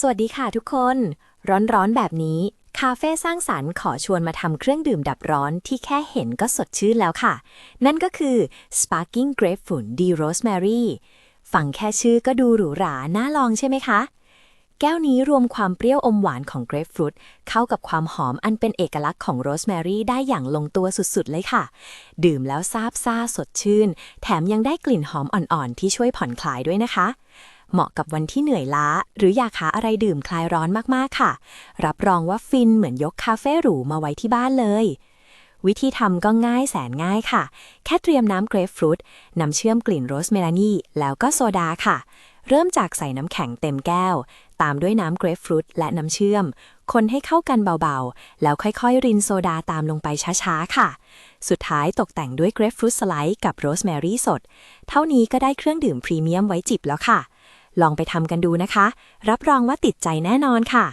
สวัสดีค่ะทุกคน ร้อนๆแบบนี้ คาเฟ่สร้างสรรค์ขอชวนมาทำเครื่องดื่มดับร้อนที่แค่เห็นก็สดชื่นแล้วค่ะ นั่นก็คือ Sparking Grapefruit D Rosemary ฟังแค่ชื่อก็ดูหรูหราน่าลองใช่ไหมคะ แก้วนี้รวมความเปรี้ยวอมหวานของเกรปฟรุตเข้ากับความหอมอันเป็นเอกลักษณ์ของโรสแมรี่ได้อย่างลงตัวสุดๆเลยค่ะ ดื่มแล้วซาบซ่าสดชื่น แถมยังได้กลิ่นหอมอ่อนๆ ที่ช่วยผ่อนคลายด้วยนะคะ เหมาะกับวันที่เหนื่อยล้า หรืออยากหาอะไรดื่มคลายร้อนมากๆค่ะ รับรองว่าฟินเหมือนยกคาเฟ่หรูมาไว้ที่บ้านเลยวิธีทำก็ง่ายแสนง่ายค่ะ แค่เตรียมน้ำเกรปฟรุตนำเชื่อมกลิ่นโรสเมลานีแล้วก็โซดาค่ะ เริ่มจากใส่น้ำแข็งเต็มแก้ว ตามด้วยน้ำเกรฟฟรุตและน้ำเชื่อม คนให้เข้ากันเบาๆ แล้วค่อยๆ รินโซดาตามลงไปช้าๆ ค่ะ สุดท้ายตกแต่งด้วยเกรฟฟรุตสไลด์กับโรสแมรี่สด เท่านี้ก็ได้เครื่องดื่มพรีเมียมไว้จิบแล้วค่ะ ลองไปทำกันดูนะคะ รับรองว่าติดใจแน่นอนค่ะ